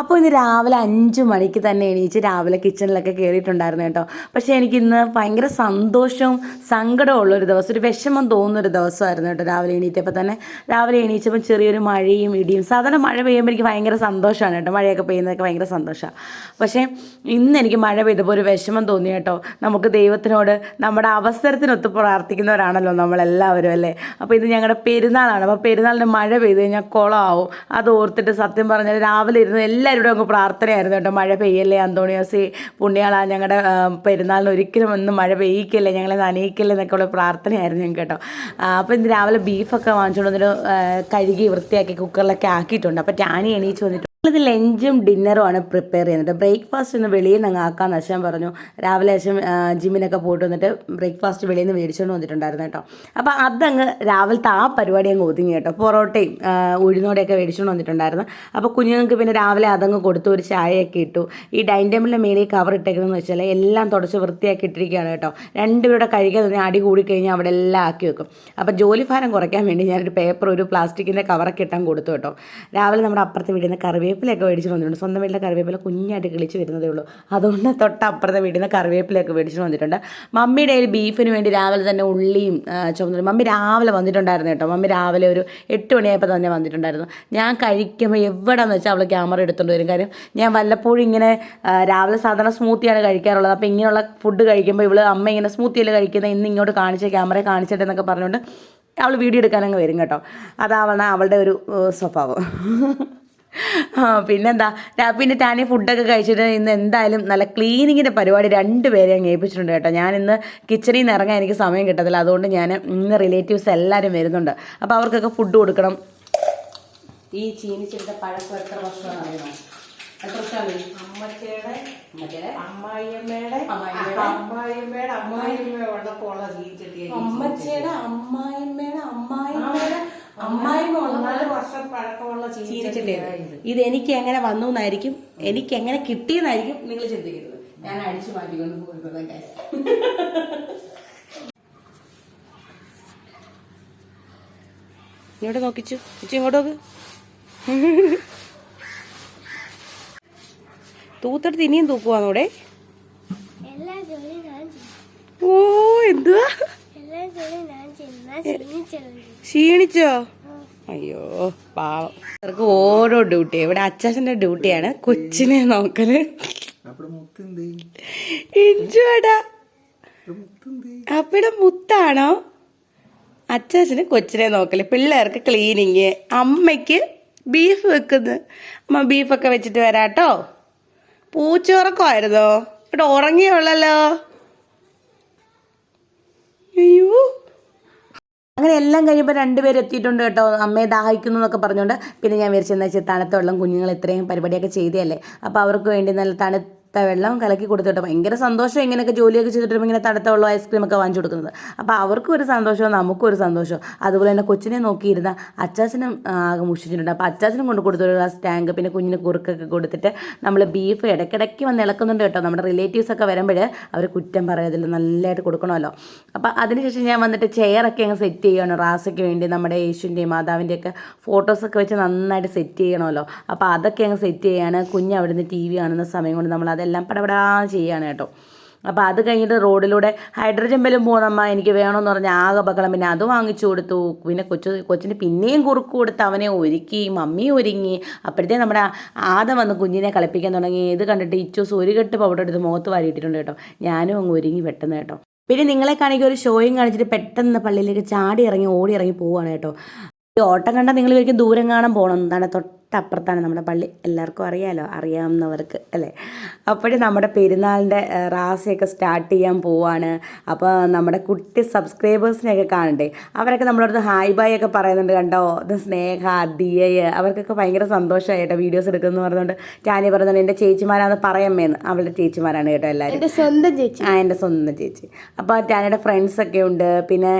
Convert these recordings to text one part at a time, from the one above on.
അപ്പോൾ ഇന്ന് രാവിലെ അഞ്ച് മണിക്ക് തന്നെ എണീച്ച് രാവിലെ കിച്ചണിലൊക്കെ കയറിയിട്ടുണ്ടായിരുന്നു കേട്ടോ. പക്ഷേ എനിക്കിന്ന് ഭയങ്കര സന്തോഷവും സങ്കടവും ഉള്ളൊരു ദിവസം ഒരു വിഷമം തോന്നുന്നൊരു ദിവസമായിരുന്നു കേട്ടോ രാവിലെ എണീറ്റപ്പോൾ തന്നെ. രാവിലെ എണീച്ചപ്പോൾ ചെറിയൊരു മഴയും ഇടിയും സാധാരണ മഴ പെയ്യുമ്പോൾ എനിക്ക് ഭയങ്കര സന്തോഷമാണ് കേട്ടോ. മഴയൊക്കെ പെയ്യുന്നതൊക്കെ ഭയങ്കര സന്തോഷമാണ് പക്ഷേ ഇന്ന് എനിക്ക് മഴ പെയ്തപ്പോൾ ഒരു വിഷമം തോന്നി കേട്ടോ. നമുക്ക് ദൈവത്തിനോട് നമ്മുടെ അവസരത്തിനൊത്ത് പ്രാർത്ഥിക്കുന്നവരാണല്ലോ നമ്മളെല്ലാവരും അല്ലേ? അപ്പോൾ ഇത് ഞങ്ങളുടെ പെരുന്നാളാണ്. അപ്പോൾ പെരുന്നാളിന് മഴ പെയ്ത് കഴിഞ്ഞാൽ കുളമാവും അത് ഓർത്തിട്ട് സത്യം പറഞ്ഞാൽ രാവിലെ ഇരുന്ന് എല്ലാവരോടും അങ്ങ് പ്രാർത്ഥനയായിരുന്നു കേട്ടോ. മഴ പെയ്യല്ലേ അന്തോണിയോസി? പുണ്യാളാ ഞങ്ങളുടെ പെരുന്നാളിന് ഒരിക്കലും ഒന്നും മഴ പെയ്യിക്കല്ലേ ഞങ്ങളെ നനയിക്കല്ലേ എന്നൊക്കെ ഉള്ള പ്രാർത്ഥനയായിരുന്നു ഞങ്ങൾക്ക് കേട്ടോ. അപ്പോൾ ഇന്ന് രാവിലെ ബീഫൊക്കെ വാങ്ങിച്ചുകൊണ്ട് കഴുകി വൃത്തിയാക്കി കുക്കറിലൊക്കെ ആക്കിയിട്ടുണ്ട്. അപ്പോൾ ടാനി എണീച്ച് വന്നിട്ട് ഇത് ലഞ്ചും ഡിന്നറും ആണ് പ്രിപ്പയർ ചെയ്യുന്നത്. ബ്രേക്ക്ഫാസ്റ്റ് ഒന്ന് വെളിയിൽ നിന്ന് ആക്കാൻ അച്ഛൻ പറഞ്ഞു. രാവിലെ ശേഷം ജിമ്മിനൊക്കെ പോയിട്ട് വന്നിട്ട് ബ്രേക്ക്ഫാസ്റ്റ് വെളിയിൽ നിന്ന് മേടിച്ചുകൊണ്ട് വന്നിട്ടുണ്ടായിരുന്നു കേട്ടോ. അപ്പോൾ അതങ്ങ് രാവിലത്തെ ആ പരിപാടി അങ്ങ് ഒതുങ്ങി കേട്ടോ. പൊറോട്ടയും ഉഴുന്നോടെയൊക്കെ മേടിച്ചുകൊണ്ട് വന്നിട്ടുണ്ടായിരുന്നു. അപ്പോൾ കുഞ്ഞുങ്ങൾക്ക് പിന്നെ രാവിലെ അതങ്ങ് കൊടുത്തു. ഒരു ചായയൊക്കെ ഇട്ടു. ഈ ഡൈനിങ് ടേബിളിന്റെ മേലെ കവർ ഇട്ടേക്കുന്നതെന്ന് വെച്ചാൽ എല്ലാം തുടച്ച് വൃത്തിയാക്കി ഇട്ടിരിക്കുകയാണ് കേട്ടോ. രണ്ടുപേരുടെ കഴിക്കാൻ തന്നെ അടി കൂടി കഴിഞ്ഞാൽ അവിടെ എല്ലാം ആക്കി വെക്കും. അപ്പോൾ ജോലി ഭാരം കുറയ്ക്കാൻ വേണ്ടി ഞാനൊരു പേപ്പർ ഒരു പ്ലാസ്റ്റിക്കിന്റെ കവറൊക്കെ ഇട്ടാൻ കൊടുത്തു കേട്ടോ. രാവിലെ നമ്മുടെ അപ്പുറത്ത് വീട്ടിൽ നിന്ന് കറിവേപ്പിലൊക്കെ മേടിച്ച് വന്നിട്ടുണ്ട്. സ്വന്തം വീട്ടിലെ കറിവേപ്പില കുഞ്ഞായിട്ട് കിളിച്ച് വരുന്നതേ ഉള്ളൂ. അതുകൊണ്ട് തൊട്ടപ്പുറത്തെ വീട്ടിൽ നിന്ന് കറിവേപ്പിലൊക്കെ മേടിച്ചു വന്നിട്ടുണ്ട്. മമ്മിയുടെ കയ്യിൽ ബീഫിന് വേണ്ടി രാവിലെ തന്നെ ഉള്ളിയും ചുമന്നു മമ്മി രാവിലെ വന്നിട്ടുണ്ടായിരുന്നു കേട്ടോ. മമ്മി രാവിലെ ഒരു എട്ട് മണിയായപ്പോൾ തന്നെ വന്നിട്ടുണ്ടായിരുന്നു. ഞാൻ കഴിക്കുമ്പോൾ എവിടെയെന്ന് വെച്ചാൽ അവൾ ക്യാമറ എടുത്തുകൊണ്ട് വരും. കാര്യം ഞാൻ വല്ലപ്പോഴും ഇങ്ങനെ രാവിലെ സാധാരണ സ്മൂത്തിയാണ് കഴിക്കാറുള്ളത്. അപ്പോൾ ഇങ്ങനെയുള്ള ഫുഡ് കഴിക്കുമ്പോൾ ഇവൾ അമ്മ ഇങ്ങനെ സ്മൂത്തിയല്ലേ കഴിക്കുന്നത് ഇന്ന് ഇങ്ങോട്ട് കാണിച്ച ക്യാമറ കാണിച്ചിട്ട് എന്നൊക്കെ പറഞ്ഞുകൊണ്ട് അവൾ വീഡിയോ എടുക്കാനങ്ങ് വരും കേട്ടോ. അതാവണ അവളുടെ ഒരു സ്വഭാവം. പിന്നെന്താ? ഞാൻ പിന്നെ ടാനി ഫുഡൊക്കെ കഴിച്ചിട്ട് ഇന്ന് എന്തായാലും നല്ല ക്ലീനിങ്ങിന്റെ പരിപാടി രണ്ട് പേരെ അങ്ങ് ഏൽപ്പിച്ചിട്ടുണ്ട് കേട്ടോ. ഞാൻ ഇന്ന് കിച്ചണിൽ നിന്ന് ഇറങ്ങാൻ എനിക്ക് സമയം കിട്ടത്തില്ല. അതുകൊണ്ട് ഞാൻ ഇന്ന് റിലേറ്റീവ്സ് എല്ലാവരും വരുന്നുണ്ട്. അപ്പോൾ അവർക്കൊക്കെ ഫുഡ് കൊടുക്കണം. ഈ ചീനിച്ചെടുത്ത പഴക്കം എത്ര വർഷമാണ് അറിയണം എത്ര വർഷമാണ് അമ്മച്ചയുടെ മറ്റേ അമ്മായിയമ്മയുടെ അമ്മായിയമ്മയുടെ? അമ്മായിയമ്മ അമ്മച്ചയുടെ അമ്മായിമ്മയുടെ അമ്മായിമ്മയുടെ അമ്മായിമ്മ ഉള്ള വർഷം പഴക്കമുള്ള ചീനിച്ചട്ടിയായത് ഇത് എനിക്ക് എങ്ങനെ വന്നു എന്നായിരിക്കും? എനിക്ക് എങ്ങനെ കിട്ടിയെന്നായിരിക്കും നിങ്ങൾ ചിന്തിക്കുന്നത്. ഞാൻ അടിച്ചു മാറ്റിക്കൊണ്ട് guys. ഇങ്ങോട്ട് നോക്കിച്ചു. ഇച്ചു ഇങ്ങോട്ട് നോക്ക്. തൂത്തെടുത്ത് ഇനിയും തൂക്കുവാന്നൂടെ? എല്ലാ ജോലിയും ഞാൻ ചെയ്യും. ഓ എന്തുവാ? ക്ഷീണിച്ചോ? അയ്യോ പാവം. അവർക്ക് ഓരോ ഡ്യൂട്ടി. ഇവിടെ അച്ചാച്ചന്റെ ഡ്യൂട്ടിയാണ്. കൊച്ചിനെ നോക്കൽ. ഇഞ്ചുവാടാ. അപ്പിടെ മുത്താണോ? അച്ചാച്ചന് കൊച്ചിനെ നോക്കൽ. പിള്ളേർക്ക് ക്ലീനിങ്. അമ്മയ്ക്ക് ബീഫ് വെക്കുന്നു അമ്മ ബീഫൊക്കെ വെച്ചിട്ട് വരാട്ടോ. പൂച്ചുറക്കമായിരുന്നോ? ഇവിടെ ഉറങ്ങിയുള്ളല്ലോ. അയ്യോ. അങ്ങനെ എല്ലാം കഴിയുമ്പോൾ രണ്ടുപേരും എത്തിയിട്ടുണ്ട് കേട്ടോ. അമ്മയെ ദാഹിക്കുന്നു എന്നൊക്കെ പറഞ്ഞുകൊണ്ട്. പിന്നെ ഞാൻ വിചാരിച്ചെന്ന് വെച്ചാൽ തണുത്ത വെള്ളം കുഞ്ഞുങ്ങൾ ഇത്രയും പരിപാടിയൊക്കെ ചെയ്തതല്ലേ? അപ്പോൾ അവർക്ക് വേണ്ടി നല്ല തണുത്ത വെള്ളം കലക്കി കൊടുത്തിട്ട് ഭയങ്കര സന്തോഷം ഇങ്ങനെയൊക്കെ ജോലിയൊക്കെ ചെയ്തിട്ട് ഇങ്ങനെ തണുത്ത വെള്ളം ഐസ്ക്രീം ഒക്കെ വാങ്ങിച്ചു കൊടുക്കുന്നത്. അപ്പോൾ അവർക്കും ഒരു സന്തോഷവും നമുക്കും ഒരു സന്തോഷം അതുപോലെ തന്നെ കൊച്ചിനെ നോക്കിയിരുന്ന അച്ചാച്ചനും ആകെ മുഷിച്ചിട്ടുണ്ട്. അപ്പോൾ അച്ചാച്ചനും കൊണ്ട് കൊടുത്തൊരു ഗ്ലാസ് ടാങ്ക് പിന്നെ കുഞ്ഞിന് കുറുക്കൊക്കെ കൊടുത്തിട്ട് നമ്മൾ ബീഫ് ഇടയ്ക്കിടയ്ക്ക് വന്ന് ഇളക്കുന്നുണ്ട് കേട്ടോ. നമ്മുടെ റിലേറ്റീവ്സ് ഒക്കെ വരുമ്പോൾ അവർ കുറ്റം പറയതില്ല നല്ലതായിട്ട് കൊടുക്കണമല്ലോ. അപ്പോൾ അതിനുശേഷം ഞാൻ വന്നിട്ട് ചെയറൊക്കെ അങ്ങ് സെറ്റ് ചെയ്യണം റാസയ്ക്ക് വേണ്ടി നമ്മുടെ യേശുവിന്റെയും മാതാവിന്റെയൊക്കെ ഫോട്ടോസൊക്കെ വെച്ച് നന്നായിട്ട് സെറ്റ് ചെയ്യണമല്ലോ. അപ്പോൾ അതൊക്കെ അങ്ങ് സെറ്റ് ചെയ്യാണ്. കുഞ്ഞ് അവിടുന്ന് ടി വി കാണുന്ന സമയം കൊണ്ട് നമ്മൾ അതെല്ലാം പടപടാ ചെയ്യാണ് കേട്ടോ. അപ്പോൾ അത് കഴിഞ്ഞിട്ട് റോഡിലൂടെ ഹൈഡ്രജൻ ബലം പോകണമ്മ എനിക്ക് വേണമെന്ന് പറഞ്ഞ ആകെ ബഹളം. പിന്നെ അത് വാങ്ങിച്ചു കൊടുത്തു. പിന്നെ കൊച്ചു കൊച്ചിന് പിന്നെയും കുറുക്ക് കൊടുത്ത് അവനെ ഒരുക്കി മമ്മി ഒരുങ്ങി. അപ്പോഴത്തേ നമ്മുടെ ആദം വന്ന് കുഞ്ഞിനെ കളിപ്പിക്കാൻ തുടങ്ങി. ഇത് കണ്ടിട്ട് ഇച്ചോസ് ഒരു കെട്ട് പൗഡർ എടുത്ത് മുഖത്ത് വാരിയിട്ടിട്ടുണ്ട് കേട്ടോ. ഞാനും അങ്ങ് ഒരുങ്ങി പെട്ടെന്ന് കേട്ടോ. പിന്നെ നിങ്ങളെ കാണിക്കുക ഒരു ഷോയും കാണിച്ചിട്ട് പെട്ടെന്ന് പള്ളിയിലേക്ക് ചാടി ഇറങ്ങി ഓടി ഇറങ്ങി പോവുകയാണ് കേട്ടോ. ഈ ഓട്ടം കണ്ടാൽ നിങ്ങൾ ഒരിക്കലും ദൂരം കാണാൻ പോകണം എന്താണ് തൊട്ടപ്പുറത്താണ് നമ്മുടെ പള്ളി. എല്ലാവർക്കും അറിയാമല്ലോ അറിയാവുന്നവർക്ക് അല്ലേ? അപ്പോഴും നമ്മുടെ പെരുന്നാളിന്റെ റാസയൊക്കെ സ്റ്റാർട്ട് ചെയ്യാൻ പോവാണ്. അപ്പോൾ നമ്മുടെ കുട്ടി സബ്സ്ക്രൈബേഴ്സിനെയൊക്കെ കാണണ്ടേ? അവരൊക്കെ നമ്മളടുത്ത് ഹായ് ബായ് ഒക്കെ പറയുന്നുണ്ട് കണ്ടോ? ഇത് സ്നേഹ ദിയയ്. അവർക്കൊക്കെ ഭയങ്കര സന്തോഷമായി കേട്ടോ വീഡിയോസ് എടുക്കുന്നു പറഞ്ഞുകൊണ്ട്. ടാനി പറയുന്നുണ്ട് എന്റെ ചേച്ചിമാരാന്ന് പറയമ്മേന്ന്. അവളുടെ ചേച്ചിമാരാണ് കേട്ടോ എല്ലാവരും. എന്റെ സ്വന്തം ചേച്ചി. ആ എന്റെ സ്വന്തം ചേച്ചി. അപ്പോൾ ടാനിയുടെ ഫ്രണ്ട്സൊക്കെ ഉണ്ട്. പിന്നെ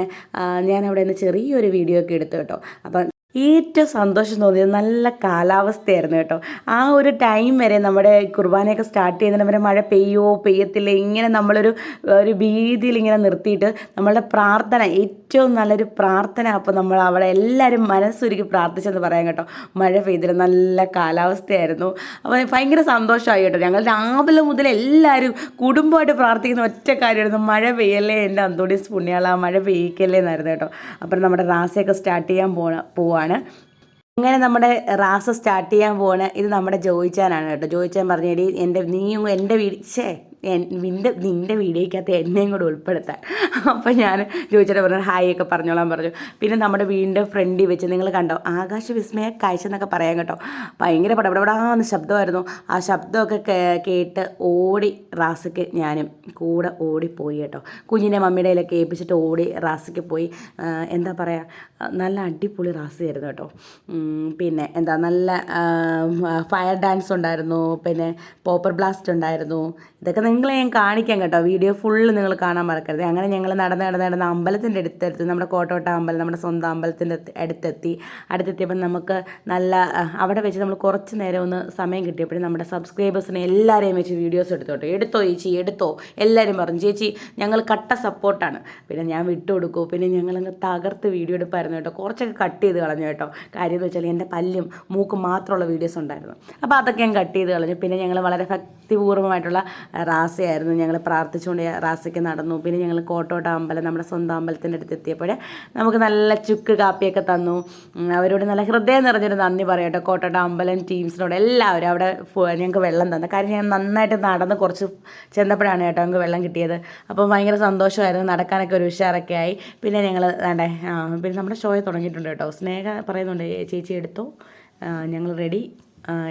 ഞാൻ അവിടെ നിന്ന് ചെറിയൊരു വീഡിയോ ഒക്കെ എടുത്തു കേട്ടോ. അപ്പം ഏറ്റവും സന്തോഷം തോന്നിയത് നല്ല കാലാവസ്ഥയായിരുന്നു കേട്ടോ. ആ ഒരു ടൈം വരെ നമ്മുടെ കുർബാനയൊക്കെ സ്റ്റാർട്ട് ചെയ്യുന്നതിന് വരെ മഴ പെയ്യോ പെയ്യത്തില്ല ഇങ്ങനെ നമ്മളൊരു ഒരു ഭീതിയിൽ ഇങ്ങനെ നിർത്തിയിട്ട് നമ്മളുടെ പ്രാർത്ഥന ഏറ്റവും നല്ലൊരു പ്രാർത്ഥന അപ്പോൾ നമ്മൾ അവിടെ എല്ലാവരും മനസ്സൊരുക്കി പ്രാർത്ഥിച്ചെന്ന് പറയാം കേട്ടോ. മഴ പെയ്തില്ല നല്ല കാലാവസ്ഥയായിരുന്നു. അപ്പോൾ ഭയങ്കര സന്തോഷമായി കേട്ടോ. ഞങ്ങൾ രാവിലെ മുതൽ എല്ലാവരും കുടുംബമായിട്ട് പ്രാർത്ഥിക്കുന്ന ഒറ്റ കാര്യമായിരുന്നു മഴ പെയ്യല്ലേ എന്റെ അന്തോണീസ് പുണ്യാള മഴ പെയ്യിക്കല്ലേ എന്നായിരുന്നു കേട്ടോ. അപ്പം നമ്മുടെ റാസയൊക്കെ സ്റ്റാർട്ട് ചെയ്യാൻ പോണ പോവാണ് അങ്ങനെ നമ്മുടെ റാസ് സ്റ്റാർട്ട് ചെയ്യാൻ പോവാണ് ഇത് നമ്മുടെ ജോയിച്ചാനാണ് കേട്ടോ. ജോയിച്ചാൻ പറഞ്ഞേടി എന്റെ നീയും എന്റെ വീട് ഛേ നിന്റെ നിന്റെ വീടേക്കകത്ത് എന്നെയും കൂടെ ഉൾപ്പെടുത്താൻ. അപ്പോൾ ഞാൻ ചോദിച്ചിട്ട് പറഞ്ഞു ഹായ് ഒക്കെ പറഞ്ഞോളാൻ പറഞ്ഞു. പിന്നെ നമ്മുടെ വീടിന്റെ ഫ്രണ്ടിൽ വെച്ച് നിങ്ങൾ കണ്ടോ ആകാശ വിസ്മയ കാഴ്ച എന്നൊക്കെ പറയാൻ കേട്ടോ. ഭയങ്കര പടപടപടാന്ന് ശബ്ദമായിരുന്നു. ആ ശബ്ദമൊക്കെ കേട്ട് ഓടി റാസയ്ക്ക് ഞാനും കൂടെ ഓടിപ്പോയി കേട്ടോ. കുഞ്ഞിനെ മമ്മിയുടെ കയ്യിലൊക്കെ ഏൽപ്പിച്ചിട്ട് ഓടി റാസയ്ക്ക് പോയി. എന്താ പറയുക നല്ല അടിപൊളി റാസയായിരുന്നു കേട്ടോ. പിന്നെ എന്താ നല്ല ഫയർ ഡാൻസ് ഉണ്ടായിരുന്നു. പിന്നെ പോപ്പർ ബ്ലാസ്റ്റ് ഉണ്ടായിരുന്നു. ഇതൊക്കെ നിങ്ങളെ ഞാൻ കാണിക്കാം കേട്ടോ. വീഡിയോ ഫുള്ള് നിങ്ങൾ കാണാൻ മറക്കരുത്. അങ്ങനെ ഞങ്ങൾ നടന്ന് നടന്ന് നടന്ന് അമ്പലത്തിന്റെ അടുത്തെത്തി. നമ്മുടെ കോട്ടോട്ട അമ്പലം നമ്മുടെ സ്വന്തം അമ്പലത്തിന്റെ അടുത്ത് അടുത്തെത്തി. അടുത്തെത്തിയപ്പോൾ നമുക്ക് നല്ല അവിടെ വെച്ച് നമ്മൾ കുറച്ച് നേരം ഒന്ന് സമയം കിട്ടിയപ്പോഴും നമ്മുടെ സബ്സ്ക്രൈബേഴ്സിനെ എല്ലാവരെയും വെച്ച് വീഡിയോസ് എടുത്തോട്ടെ. എടുത്തോ ചേച്ചി എടുത്തോ. എല്ലാവരും പറഞ്ഞു ചേച്ചി ഞങ്ങൾ കട്ട സപ്പോർട്ടാണ് പിന്നെ ഞാൻ വിട്ടു കൊടുക്കൂ. പിന്നെ ഞങ്ങളങ്ങ് തകർത്ത് വീഡിയോ എടുപ്പായിരുന്നു കേട്ടോ. കുറച്ചൊക്കെ കട്ട് ചെയ്ത് കളഞ്ഞു കേട്ടോ. കാര്യം എന്ന് വെച്ചാൽ എന്റെ പല്ലും മൂക്കും മാത്രമുള്ള വീഡിയോസ് ഉണ്ടായിരുന്നു. അപ്പോൾ അതൊക്കെ ഞാൻ കട്ട് ചെയ്ത് കളഞ്ഞു. പിന്നെ ഞങ്ങൾ വളരെ ഭക്തിപൂർവമായിട്ടുള്ള റാസയായിരുന്നു. ഞങ്ങൾ പ്രാർത്ഥിച്ചുകൊണ്ട് റാസയ്ക്ക് നടന്നു. പിന്നെ ഞങ്ങൾ കോട്ടോട്ട അമ്പലം നമ്മുടെ സ്വന്തം അമ്പലത്തിന്റെ അടുത്ത് എത്തിയപ്പോൾ നമുക്ക് നല്ല ചുക്ക് കാപ്പിയൊക്കെ തന്നു. അവരോട് നല്ല ഹൃദയം നിറഞ്ഞൊരു നന്ദി പറയട്ടെ. കോട്ടോട്ട അമ്പലം ടീംസിനോട് എല്ലാവരും അവിടെ ഞങ്ങൾക്ക് വെള്ളം തന്നു. കാര്യം ഞാൻ നന്നായിട്ട് നടന്ന് കുറച്ച് ചെന്നപ്പോഴാണ് കേട്ടോ ഞങ്ങൾക്ക് വെള്ളം കിട്ടിയത്. അപ്പോൾ ഭയങ്കര സന്തോഷമായിരുന്നു. നടക്കാനൊക്കെ ഒരു ഉഷാറൊക്കെ ആയി. പിന്നെ ഞങ്ങൾ വേണ്ടേ പിന്നെ നമ്മുടെ ഷോയെ തുടങ്ങിയിട്ടുണ്ട് കേട്ടോ. സ്നേഹ പറയുന്നുണ്ട് "ഏ, ചേച്ചി എടുത്തു? ഞങ്ങൾ റെഡി.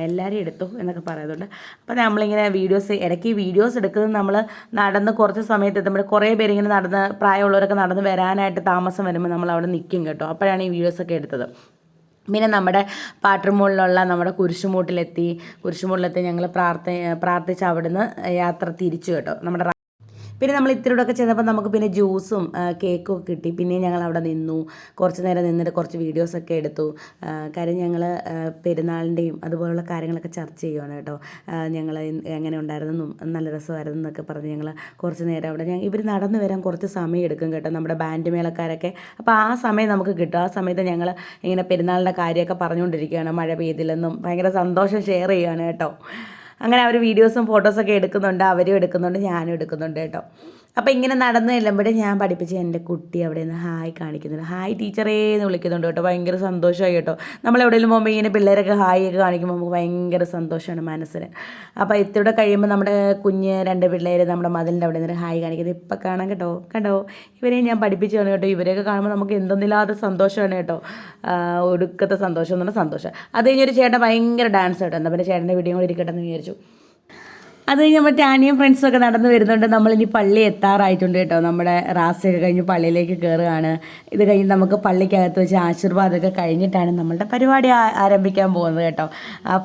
എല്ലാവരും എടുത്തു എന്നൊക്കെ പറയുന്നുണ്ട്. അപ്പോൾ നമ്മളിങ്ങനെ വീഡിയോസ് ഇടയ്ക്ക് വീഡിയോസ് എടുക്കുന്നത് നമ്മൾ നടന്ന് കുറച്ച് സമയത്ത് എത്തുമ്പോൾ കുറേ പേരിങ്ങനെ നടന്ന് പ്രായമുള്ളവരൊക്കെ നടന്ന് വരാനായിട്ട് താമസം വരുമ്പോൾ നമ്മൾ അവിടെ നിൽക്കും കേട്ടോ. അപ്പോഴാണ് ഈ വീഡിയോസൊക്കെ എടുത്തത്. പിന്നെ നമ്മുടെ പാട്ടുമുകളിലുള്ള നമ്മുടെ കുരിശുമൂട്ടിലെത്തി കുരിശുമൂട്ടിലെത്തി ഞങ്ങൾ പ്രാർത്ഥ പ്രാർത്ഥിച്ച് അവിടുന്ന് യാത്ര തിരിച്ചു കേട്ടോ. നമ്മുടെ പിന്നെ നമ്മൾ ഇത്തിരിയോടൊക്കെ ചെന്നപ്പോൾ നമുക്ക് പിന്നെ ജ്യൂസും കേക്കും ഒക്കെ കിട്ടി. പിന്നെ ഞങ്ങൾ അവിടെ നിന്നു. കുറച്ച് നേരം നിന്നിട്ട് കുറച്ച് വീഡിയോസൊക്കെ എടുത്തു. കാര്യം ഞങ്ങൾ പെരുന്നാളിന്റെയും അതുപോലുള്ള കാര്യങ്ങളൊക്കെ ചർച്ച ചെയ്യുവാണ് കേട്ടോ. ഞങ്ങൾ എങ്ങനെ ഉണ്ടായിരുന്നെന്നും നല്ല രസമായിരുന്നു എന്നൊക്കെ പറഞ്ഞ് ഞങ്ങൾ കുറച്ച് നേരം അവിടെ ഞാൻ ഇവർ നടന്നു വരാൻ കുറച്ച് സമയം എടുക്കും കേട്ടോ നമ്മുടെ ബാൻഡ് മേളക്കാരൊക്കെ. അപ്പോൾ ആ സമയം നമുക്ക് കിട്ടും. ആ സമയത്ത് ഞങ്ങൾ ഇങ്ങനെ പെരുന്നാളിന്റെ കാര്യമൊക്കെ പറഞ്ഞുകൊണ്ടിരിക്കുകയാണ്. മഴ പെയ്തില്ലെന്നും ഭയങ്കര സന്തോഷം ഷെയർ ചെയ്യുകയാണ് കേട്ടോ. അങ്ങനെ അവർ വീഡിയോസും ഫോട്ടോസൊക്കെ എടുക്കുന്നുണ്ട് അവരും എടുക്കുന്നുണ്ട് ഞാനും എടുക്കുന്നുണ്ട് കേട്ടോ. അപ്പോൾ ഇങ്ങനെ നടന്ന് ചെല്ലുമ്പോഴേ ഞാൻ പഠിപ്പിച്ച എന്റെ കുട്ടി അവിടെ നിന്ന് ഹായ് കാണിക്കുന്നുണ്ട്. ഹായ് ടീച്ചറേ എന്ന് വിളിക്കുന്നുണ്ട് കേട്ടോ. ഭയങ്കര സന്തോഷമായി കേട്ടോ. നമ്മൾ എവിടെയെങ്കിലും പോകുമ്പോൾ ഇങ്ങനെ പിള്ളേരൊക്കെ ഹായ് ഒക്കെ കാണിക്കുമ്പോൾ നമുക്ക് ഭയങ്കര സന്തോഷമാണ് മനസ്സിന്. അപ്പോൾ ഇത്തിരി കഴിയുമ്പോൾ നമ്മുടെ കുഞ്ഞ് രണ്ട് പിള്ളേർ നമ്മുടെ മതിലിന്റെ അവിടെ നിന്ന് ഹായ് കാണിക്കുന്നത് ഇപ്പം കാണാം കേട്ടോ. കണ്ടോ? ഇവരെ ഞാൻ പഠിപ്പിച്ചാണ് കേട്ടോ. ഇവരെയൊക്കെ കാണുമ്പോൾ നമുക്ക് എന്തെന്നില്ലാത്ത സന്തോഷമാണ് കേട്ടോ. ഒടുക്കത്തെ സന്തോഷം എന്ന് പറഞ്ഞാൽ സന്തോഷം. അത് കഴിഞ്ഞൊരു ചേട്ടൻ ഭയങ്കര ഡാൻസ് കേട്ടോ. എന്നാൽ പിന്നെ ചേട്ടന്റെ വീഡിയോ കൂടി ഇരിക്കട്ടെ എന്ന് വിചാരിച്ചു. അത് കഴിഞ്ഞ് ടാനിയും ഫ്രണ്ട്സും ഒക്കെ നടന്നു വരുന്നുണ്ട്. നമ്മളിനി പള്ളി എത്താറായിട്ടുണ്ട് കേട്ടോ. നമ്മുടെ റാസൊക്കെ കഴിഞ്ഞ് പള്ളിയിലേക്ക് കയറുകയാണ് ഇത് കഴിഞ്ഞ് നമുക്ക് പള്ളിക്കകത്ത് വെച്ച് ആശീർവാദമൊക്കെ കഴിഞ്ഞിട്ടാണ് നമ്മളുടെ പരിപാടി ആരംഭിക്കാൻ പോകുന്നത് കേട്ടോ.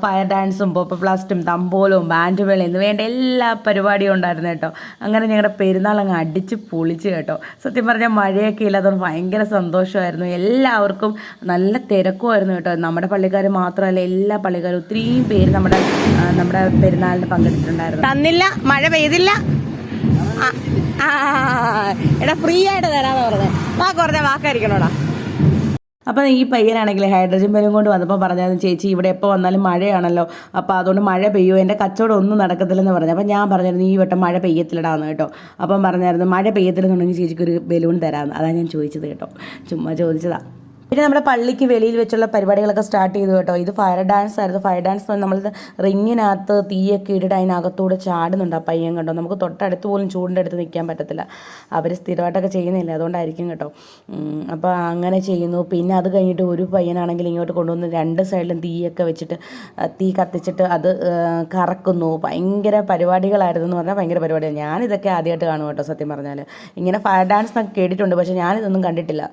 ഫയർ ഡാൻസും പോപ്പ് പ്ലാസ്റ്റും തമ്പോലും ബാൻഡ് എന്ന് വേണ്ട എല്ലാ പരിപാടിയും ഉണ്ടായിരുന്നു കേട്ടോ. അങ്ങനെ ഞങ്ങളുടെ പെരുന്നാൾ അങ്ങ് അടിച്ച് പൊളിച്ച് കേട്ടോ. സത്യം പറഞ്ഞാൽ മഴയൊക്കെ ഇല്ലാത്തതുകൊണ്ട് ഭയങ്കര സന്തോഷമായിരുന്നു. എല്ലാവർക്കും നല്ല തിരക്കുമായിരുന്നു കേട്ടോ. നമ്മുടെ പള്ളിക്കാർ മാത്രമല്ല എല്ലാ പള്ളിക്കാരും ഒത്തിരിയും പേര് നമ്മുടെ നമ്മുടെ പെരുന്നാളിന് പങ്കെടുത്തിട്ടുണ്ടായിരുന്നു. തന്നില്ല മഴ പെയ്തില്ല. എടാ ഫ്രീ ആയിട്ട് തരാന്ന് പറഞ്ഞത് വാക്ക് പറഞ്ഞ വാക്കായിരിക്കണോടാ. അപ്പോൾ ഈ പയ്യനാണെങ്കിൽ ഹൈഡ്രജൻ ബലൂൺ കൊണ്ട് വന്നപ്പോൾ പറഞ്ഞായിരുന്നു ചേച്ചി ഇവിടെ എപ്പോൾ വന്നാലും മഴയാണല്ലോ. അപ്പോൾ അതുകൊണ്ട് മഴ പെയ്യോ? എന്റെ കച്ചവടം ഒന്നും നടക്കത്തില്ലെന്ന് പറഞ്ഞു. അപ്പോൾ ഞാൻ പറഞ്ഞായിരുന്നു ഈ വട്ടം മഴ പെയ്യത്തില്ലടാന്ന് കേട്ടോ. അപ്പം പറഞ്ഞായിരുന്നു മഴ പെയ്യത്തില്ലെന്നുണ്ടെങ്കിൽ ചേച്ചിക്ക് ഒരു ബലൂൺ തരാമെന്ന് അതാണ് ഞാൻ ചോദിച്ചത് കേട്ടോ. ചുമ്മാ ചോദിച്ചതാണ് പിന്നെ നമ്മുടെ പള്ളിക്ക് വെളിയിൽ വെച്ചുള്ള പരിപാടികളൊക്കെ സ്റ്റാർട്ട് ചെയ്തു കേട്ടോ. ഇത് ഫയർ ഡാൻസ് ആയിരുന്നു. ഫയർ ഡാൻസ് നമ്മൾ റിങ്ങിനകത്ത് തീയൊക്കെ ഇട്ടിട്ട് അതിനകത്തൂടെ ചാടുന്നുണ്ട് ആ പയ്യൻ കണ്ടോ? നമുക്ക് തൊട്ടടുത്ത് പോലും ചൂടിന്റെ അടുത്ത് നിൽക്കാൻ പറ്റത്തില്ല. അവർ സ്ഥിരമായിട്ടൊക്കെ ചെയ്യുന്നില്ല. അതുകൊണ്ടായിരിക്കും കേട്ടോ. അപ്പോൾ അങ്ങനെ ചെയ്യുന്നു. പിന്നെ അത് കഴിഞ്ഞിട്ട് ഒരു പയ്യനാണെങ്കിൽ ഇങ്ങോട്ട് കൊണ്ടുവന്ന് രണ്ട് സൈഡിലും തീയൊക്കെ വെച്ചിട്ട് തീ കത്തിച്ചിട്ട് അത് കറക്കുന്നു. ഭയങ്കര പരിപാടികളായിരുന്നു എന്ന് പറഞ്ഞാൽ ഭയങ്കര പരിപാടിയാണ് ഞാനിതൊക്കെ ആദ്യമായിട്ട് കാണും കേട്ടോ സത്യം പറഞ്ഞാൽ ഇങ്ങനെ ഫയർ ഡാൻസ് എന്നൊക്കെ കേട്ടിട്ടുണ്ട്. പക്ഷേ ഞാനിതൊന്നും കണ്ടിട്ടില്ല.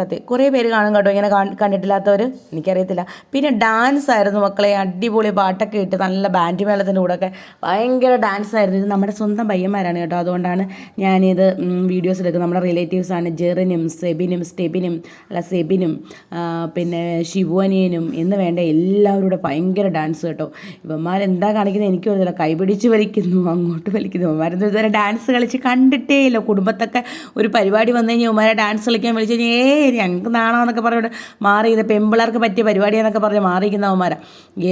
സത്യം. കുറേ പേര് കാണും കേട്ടോ. ഇങ്ങനെ കാണ്- കണ്ടിട്ടില്ലാത്തവർ എനിക്കറിയത്തില്ല. പിന്നെ ഡാൻസ് ആയിരുന്നു മക്കളെ. അടിപൊളി പാട്ടൊക്കെ ഇട്ട് നല്ല ബാൻഡ് മേളത്തിന്റെ കൂടെയൊക്കെ ഭയങ്കര ഡാൻസ് ആയിരുന്നു. ഇത് നമ്മുടെ സ്വന്തം പയ്യന്മാരാണ് കേട്ടോ. അതുകൊണ്ടാണ് ഞാനിത് വീഡിയോസ് എടുക്കുന്നത്. നമ്മുടെ റിലേറ്റീവ്സാണ് ജെറിനും സെബിനും സ്റ്റെബിനും അല്ല സെബിനും പിന്നെ ശിവനിയനും എന്ന് വേണ്ട എല്ലാവരും കൂടെ ഭയങ്കര ഡാൻസ് കേട്ടോ. ഇവന്മാരെന്താ കാണിക്കുന്നത് എനിക്ക് അറിയില്ല കൈപിടിച്ച് വലിക്കുന്നു അങ്ങോട്ട് വലിക്കുന്നു. ഇവന്മാരെന്താ ഇതുവരെ ഡാൻസ് കളിച്ച് കണ്ടിട്ടേ ഇല്ല കുടുംബത്തൊക്കെ ഒരു പരിപാടി വന്നു കഴിഞ്ഞാൽ ഇവന്മാരെ ഡാൻസ് കളിക്കാൻ വിളിച്ചു കഴിഞ്ഞാൽ ഏ ഞങ്ങൾക്ക് നാണാന്നൊക്കെ പറഞ്ഞിട്ട് മാറി ഇത് പെമ്പിളർക്ക് പറ്റിയ പരിപാടിയാന്നൊക്കെ പറഞ്ഞ് മാറിയിരിക്കുന്ന അവന്മാരാ.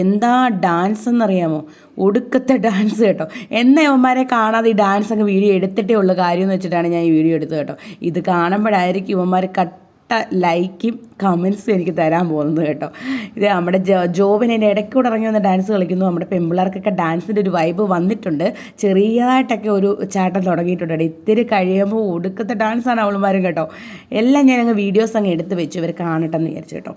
എന്താ ഡാൻസ് എന്നറിയാമോ? ഒടുക്കത്തെ ഡാൻസ് കേട്ടോ. എന്ന ഇവന്മാരെ കാണാതെ ഈ ഡാൻസ് അങ്ങ് വീഡിയോ എടുത്തിട്ടേ ഉള്ള. കാര്യം എന്ന് വെച്ചിട്ടാണ് ഞാൻ ഈ വീഡിയോ എടുത്തത് കേട്ടോ. ഇത് കാണുമ്പോഴായിരിക്കും ഇവന്മാർ കട്ട ലൈക്കും കമൻസും എനിക്ക് തരാൻ പോകുന്നത് കേട്ടോ. ഇത് നമ്മുടെ ജോബിന് എന്റെ ഇടയ്ക്കൂടെ ഇറങ്ങി വന്ന് ഡാൻസ് കളിക്കുന്നു. നമ്മുടെ പെമ്പിളർക്കൊക്കെ ഡാൻസിന്റെ ഒരു വൈബ് വന്നിട്ടുണ്ട്. ചെറിയതായിട്ടൊക്കെ ഒരു ചാട്ടം തുടങ്ങിയിട്ടുണ്ട്. ഇത്തിരി കഴിയുമ്പോൾ ഒടുക്കത്തെ ഡാൻസാണ് അവളുമാരും കേട്ടോ. എല്ലാം ഞാൻ അങ്ങ് വീഡിയോസ് അങ്ങ് എടുത്ത് വെച്ചു. ഇവർ കാണട്ടെന്ന് വിചാരിച്ചു കേട്ടോ.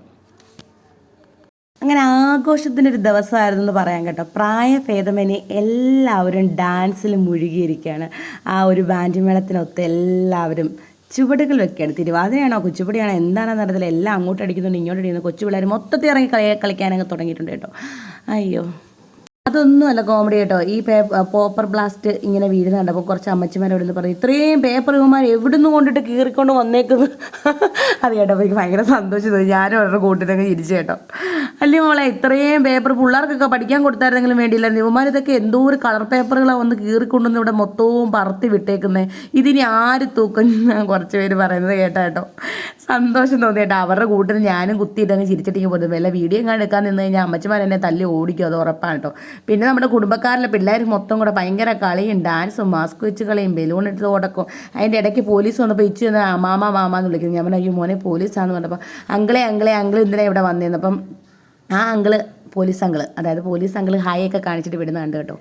അങ്ങനെ ആഘോഷത്തിന്റെ ഒരു ദിവസമായിരുന്നു എന്ന് പറയാൻ കേട്ടോ. പ്രായഭേദമന്യേ എല്ലാവരും ഡാൻസിൽ മുഴുകിയിരിക്കുകയാണ്. ആ ഒരു ബാൻഡ് മേളത്തിനൊത്ത് എല്ലാവരും ചുവടുകൾ വെക്കുകയാണ്. തിരുവാതിരയാണോ കുച്ചുപടിയാണോ? എന്താണെന്ന് അറിയത്തില്ല എല്ലാം അങ്ങോട്ട് അടിക്കുന്നുണ്ട് ഇങ്ങോട്ട് അടിക്കുന്നു കൊച്ചു മൊത്തത്തിൽ ഇറങ്ങി കളി കളിക്കാനൊക്കെ തുടങ്ങിയിട്ടുണ്ട് കേട്ടോ. അയ്യോ. അതൊന്നുമല്ല കോമഡി കേട്ടോ. ഈ പേപ്പർ പോപ്പർ ബ്ലാസ്റ്റ് ഇങ്ങനെ വീഴുന്ന അപ്പോൾ കുറച്ച് അമ്മച്ചിമാരോട് പറഞ്ഞു ഇത്രയും പേപ്പർ ഇവന്മാർ എവിടുന്ന് കൊണ്ടിട്ട് കീറിക്കൊണ്ട് വന്നേക്കുന്നു? അത് കേട്ടപ്പോൾ എനിക്ക് ഭയങ്കര സന്തോഷം തോന്നി ഞാനും അവരുടെ കൂട്ടിനൊക്കെ ഇരിച്ചു കേട്ടോ. അല്ലേ മോളെ ഇത്രയും പേപ്പർ പിള്ളേർക്കൊക്കെ പഠിക്കാൻ കൊടുത്തായിരുന്നെങ്കിലും വേണ്ടിയില്ലായിരുന്നു. ഇവന്മാർ ഇതൊക്കെ എന്തോ ഒരു കളർ പേപ്പറുകളാണ് വന്ന് കീറിക്കൊണ്ടുവന്ന് ഇവിടെ മൊത്തവും പറത്തി വിട്ടേക്കുന്നത് ഇതിനി ആര് തൂക്കും? ഞാൻ കുറച്ച് പേര് പറയുന്നത് കേട്ടോ കേട്ടോ. സന്തോഷം തോന്നി കേട്ടോ. അവരുടെ കൂട്ടിന് ഞാനും കുത്തിയിട്ടങ്ങ് ചിരിച്ചിട്ടേക്ക് പോലും വല്ല വീഡിയോ എങ്ങാണ്ട് എടുക്കാൻ നിന്ന് കഴിഞ്ഞാൽ അമ്മച്ചിമാർ എന്നെ തല്ലി ഓടിക്കും. അത് ഉറപ്പാണ് കേട്ടോ. പിന്നെ നമ്മുടെ കുടുംബക്കാരിലെ പിള്ളേർ മൊത്തം കൂടെ ഭയങ്കര കളിയും ഡാൻസും മാസ്ക് വെച്ച് കളിയും ബലൂൺ ഇട്ട് ഓടക്കും. അതിന്റെ ഇടയ്ക്ക് പോലീസ് വന്നപ്പോൾ ഇച്ചു എന്ന് മാമ മാമ എന്ന് വിളിക്കുന്നു. ഞാൻ പറഞ്ഞു മോനെ പോലീസാന്ന് പറഞ്ഞപ്പോൾ അങ്കിളെ അങ്കിളെ അങ്കിൾ ഇന്നലെ ഇവിടെ വന്നിരുന്നു അപ്പം ആ അങ്കിൾ പോലീസ് അങ്കിൾ അതായത് പോലീസ് അങ്കിൾ ഹായ് ഒക്കെ കാണിച്ചിട്ട് വിടുന്ന കണ്ടു കേട്ടോ.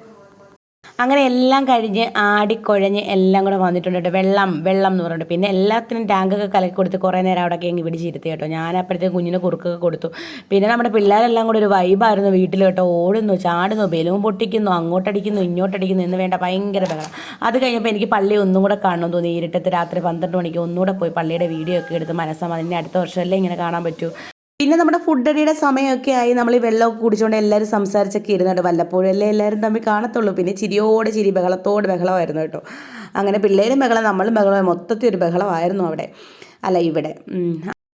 അങ്ങനെ എല്ലാം കഴിഞ്ഞ് ആടിക്കുഴഞ്ഞ് എല്ലാം കൂടെ വന്നിട്ടുണ്ട് കേട്ടോ. വെള്ളം വെള്ളം എന്ന് പറഞ്ഞിട്ട്. പിന്നെ എല്ലാത്തിനും ടാങ്കൊക്കെ കലക്കി കൊടുത്ത് കുറേ നേരം അവിടെയൊക്കെ എങ്കിൽ പിടിച്ചിരുത്തി കേട്ടോ. ഞാൻ അപ്പോഴത്തേക്ക് കുഞ്ഞിന് കുറുക്കൊക്കെ കൊടുത്തു. പിന്നെ നമ്മുടെ പിള്ളേരെല്ലാം കൂടെ ഒരു വൈബായിരുന്നു വീട്ടിൽ കേട്ടോ. ഓടുന്നു ചാടുന്നു ബലൂൺ പൊട്ടിക്കുന്നു അങ്ങോട്ടടിക്കുന്നു ഇങ്ങോട്ടടിക്കുന്നു എന്ന് വേണ്ട ഭയങ്കര ബഹളം. അത് കഴിഞ്ഞപ്പോൾ എനിക്ക് പള്ളി ഒന്നും കൂടെ കാണണം തോന്നി. ഇരുട്ടത്ത് രാത്രി പന്ത്രണ്ട് മണിക്ക് ഒന്നുകൂടെ പോയി പള്ളിയുടെ വീഡിയോ ഒക്കെ എടുത്ത് മനസ്സമാതിനെ അടുത്ത വർഷമല്ലേ ഇങ്ങനെ കാണാൻ പറ്റൂ? പിന്നെ നമ്മുടെ ഫുഡ് അടിയുടെ സമയമൊക്കെ ആയി നമ്മൾ ഈ വെള്ളമൊക്കെ കുടിച്ചുകൊണ്ട് എല്ലാവരും സംസാരിച്ചൊക്കെ ഇരുന്നുണ്ട്. വല്ലപ്പോഴും അല്ലേ എല്ലാവരും തമ്മിൽ കാണത്തുള്ളൂ. പിന്നെ ചിരിയോടെ ചിരി ബഹളത്തോട് ബഹളമായിരുന്നു കേട്ടോ. അങ്ങനെ പിള്ളേരും ബഹളം നമ്മളും ബഹളം മൊത്തത്തിൽ ഒരു ബഹളമായിരുന്നു അവിടെ. അല്ല ഇവിടെ.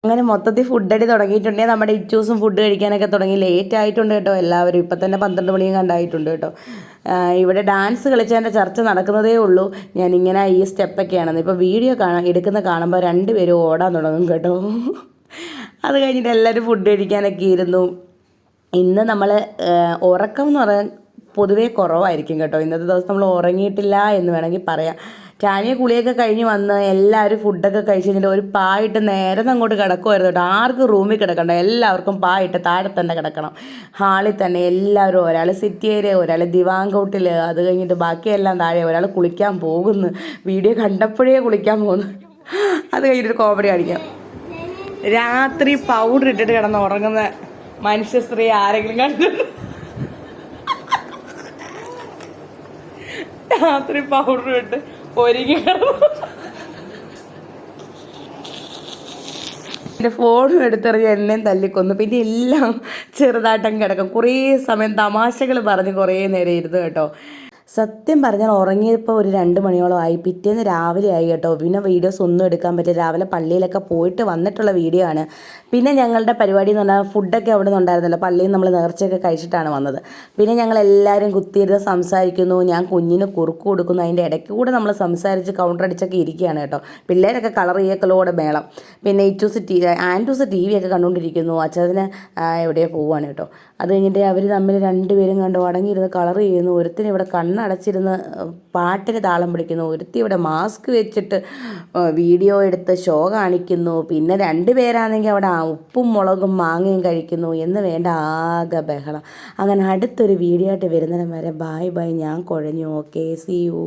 അങ്ങനെ മൊത്തത്തിൽ ഫുഡ് അടി തുടങ്ങിയിട്ടുണ്ടെങ്കിൽ നമ്മുടെ ഇച്ചൂസും ഫുഡ് കഴിക്കാനൊക്കെ തുടങ്ങി. ലേറ്റ് ആയിട്ടുണ്ട് കേട്ടോ എല്ലാവരും. ഇപ്പം തന്നെ പന്ത്രണ്ട് മണിയും കണ്ടായിട്ടുണ്ട് കേട്ടോ. ഇവിടെ ഡാൻസ് കളിച്ചതിന്റെ ചർച്ച നടക്കുന്നതേ ഉള്ളൂ. ഞാനിങ്ങനെ ഈ സ്റ്റെപ്പൊക്കെയാണെന്ന് ഇപ്പോൾ വീഡിയോ കാണാൻ എടുക്കുന്ന കാണുമ്പോൾ രണ്ടുപേരും ഓടാൻ തുടങ്ങും കേട്ടോ. അത് കഴിഞ്ഞിട്ട് എല്ലാവരും ഫുഡ് കഴിക്കാനൊക്കെ ഇരുന്നു. ഇന്ന് നമ്മൾ ഉറക്കം എന്ന് പറയാൻ പൊതുവേ കുറവായിരിക്കും കേട്ടോ. ഇന്നത്തെ ദിവസം നമ്മൾ ഉറങ്ങിയിട്ടില്ല എന്ന് വേണമെങ്കിൽ പറയാം. ചാനിയ കുളിയൊക്കെ കഴിഞ്ഞ് വന്ന് എല്ലാവരും ഫുഡൊക്കെ കഴിച്ച് കഴിഞ്ഞിട്ട് ഒരു പായിട്ട് നേരെ അങ്ങോട്ട് കിടക്കുമായിരുന്നു കേട്ടോ. ആർക്കും റൂമിൽ കിടക്കണ്ട. എല്ലാവർക്കും പായിട്ട് താഴെ തന്നെ കിടക്കണം. ഹാളിൽ തന്നെ എല്ലാവരും ഒരാൾ സിറ്റി ഏരിയ ഒരാൾ ദിവാങ്കൗട്ടിൽ അത് കഴിഞ്ഞിട്ട് ബാക്കിയെല്ലാം താഴെ ഒരാൾ കുളിക്കാൻ പോകുന്നു. വീഡിയോ കണ്ടപ്പോഴേ കുളിക്കാൻ പോകുന്നു. അത് കഴിഞ്ഞിട്ട് കോമഡി കാണിക്കാം. രാത്രി പൗഡർ ഇട്ടിട്ട് കിടന്ന് ഉറങ്ങുന്ന മനുഷ്യ സ്ത്രീ ആരെങ്കിലും കണ്ടു രാത്രി പൗഡർ ഇട്ട് ഒരുങ്ങി കിടന്നു ഫോണും എടുത്തെറിഞ്ഞ് എന്നെയും തല്ലിക്കൊന്നു. പിന്നെ എല്ലാം ചെറുതായിട്ടങ്ങ് കിടക്കും. കുറേ സമയം തമാശകൾ പറഞ്ഞ് കുറേ നേരം ഇരുന്നു കേട്ടോ. സത്യം പറഞ്ഞാൽ ഉറങ്ങിയപ്പോൾ ഒരു രണ്ട് മണിയോളം ആയി. പിറ്റേന്ന് രാവിലെ ആയി കേട്ടോ. പിന്നെ വീഡിയോസ് ഒന്നും എടുക്കാൻ പറ്റില്ല. രാവിലെ പള്ളിയിലൊക്കെ പോയിട്ട് വന്നിട്ടുള്ള വീഡിയോ ആണ്. പിന്നെ ഞങ്ങളുടെ പരിപാടി എന്ന് പറഞ്ഞാൽ ഫുഡൊക്കെ അവിടെ നിന്ന് പള്ളിയിൽ നമ്മൾ നേർച്ചയൊക്കെ കഴിച്ചിട്ടാണ് വന്നത്. പിന്നെ ഞങ്ങൾ എല്ലാവരും കുത്തിയിരുന്ന് സംസാരിക്കുന്നു. ഞാൻ കുഞ്ഞിന് കുറുക്ക് കൊടുക്കുന്നു. അതിന്റെ ഇടയ്ക്ക് കൂടെ നമ്മൾ സംസാരിച്ച് കൗണ്ടർ അടിച്ചൊക്കെ ഇരിക്കുകയാണ് കേട്ടോ. പിള്ളേരൊക്കെ കളർ ചെയ്യക്കലോടെ മേളം. പിന്നെ ഇറ്റൂസ് ടി ആന്റൂസ് ടി വി ഒക്കെ കണ്ടുകൊണ്ടിരിക്കുന്നു. അച്ഛന് എവിടെയോ പോവുകയാണ് കേട്ടോ. അത് കഴിഞ്ഞിട്ട് അവർ തമ്മിൽ രണ്ടുപേരും കണ്ടു. അടങ്ങിയിരുന്ന് കളർ ചെയ്യുന്നു. ഒരുത്തിന് ഇവിടെ കണ്ണടച്ചിരുന്ന് പാട്ടിന് താളം പിടിക്കുന്നു. ഒരുത്തി ഇവിടെ മാസ്ക് വെച്ചിട്ട് വീഡിയോ എടുത്ത് ഷോ കാണിക്കുന്നു. പിന്നെ രണ്ടുപേരാണെങ്കിൽ അവിടെ ഉപ്പും മുളകും മാങ്ങയും കഴിക്കുന്നു എന്ന് വേണ്ട ആകെ ബഹളം. അങ്ങനെ അടുത്തൊരു വീഡിയോ ആയിട്ട് വരുന്നിടം വരെ ബായ് ബായ് ഞാൻ കുഴഞ്ഞു. Okay C U